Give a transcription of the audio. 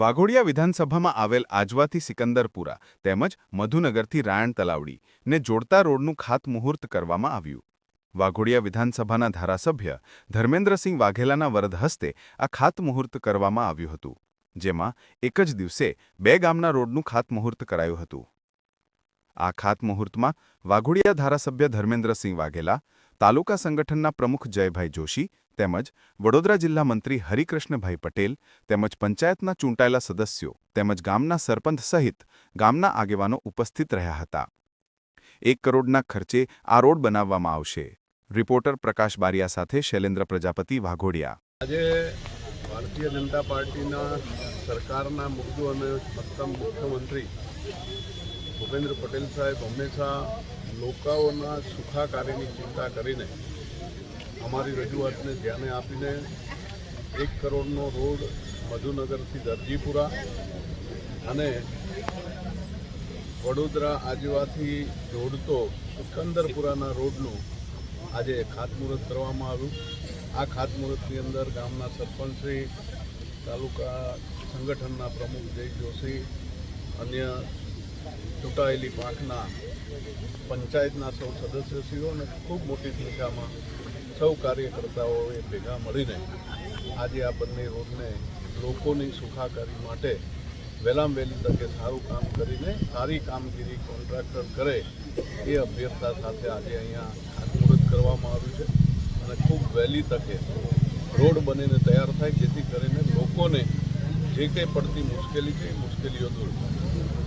વાઘોડિયા વિધાનસભામાં આવેલ આજવાથી સિકંદરપુરા તેમજ મધુનગરથી રાયણ તલાવડી ને જોડતા રોડનું ખાતમુહૂર્ત કરવામાં આવ્યું. વાઘોડિયા વિધાનસભાના ધારાસભ્ય ધર્મેન્દ્રસિંહ વાઘેલાના વરદ હસ્તે આ ખાતમુહૂર્ત કરવામાં આવ્યું હતું, જેમાં એક જ દિવસે બે ગામના રોડનું ખાતમુહૂર્ત કરાયું હતું. આ ખાતમુહૂર્તમાં વાઘોડિયા ધારાસભ્ય ધર્મેન્દ્રસિંહ વાઘેલા, તાલુકા સંગઠનના પ્રમુખ જયભાઈ જોશી તેમજ વડોદરા જિલ્લા મંત્રી હરિકૃષ્ણભાઈ પટેલ તેમજ પંચાયતના ચૂંટાયેલા સદસ્યો તેમજ ગામના સરપંચ સહિત ગામના આગેવાનો ઉપસ્થિત રહ્યા હતા. એક કરોડના ખર્ચે આ રોડ બનાવવામાં આવશે. રિપોર્ટર પ્રકાશ બારિયા સાથે શૈલેન્દ્ર પ્રજાપતિ, વાઘોડિયા. આજે ભારતીય જનતા પાર્ટીના સરકારના મુદ્દો અને મુખ્યમંત્રી ભૂપેન્દ્ર પટેલ સાહેબ હંમેશા લોકોના સુખાકારીની ચિંતા કરીને અમારી રજૂઆતને ધ્યાને આપીને એક કરોડનો રોડ મધુનગરથી દરજીપુરા અને વડોદરા આજવાથી જોડતો સિકંદરપુરાના રોડનું આજે ખાતમુહૂર્ત કરવામાં આવ્યું. આ ખાતમુહૂર્તની અંદર ગામના સરપંચશ્રી, તાલુકા સંગઠનના પ્રમુખ જય જોશી, અન્ય ચૂંટાયેલી પાંખના પંચાયતના સૌ સદસ્યશ્રીઓ અને ખૂબ મોટી સંખ્યામાં સૌ કાર્યકર્તાઓએ ભેગા મળીને આજે આ બંને રોડને લોકોની સુખાકારી માટે વહેલામ વહેલી તકે સારું કામ કરીને સારી કામગીરી કોન્ટ્રાક્ટર કરે એ અભ્યર્થના સાથે આજે અહીંયા ખાતમુહૂર્ત કરવામાં આવ્યું છે અને ખૂબ વહેલી તકે રોડ બનીને તૈયાર થાય જેથી કરીને લોકોને જે કંઈ પડતી મુશ્કેલી છે એ મુશ્કેલીઓ દૂર થાય.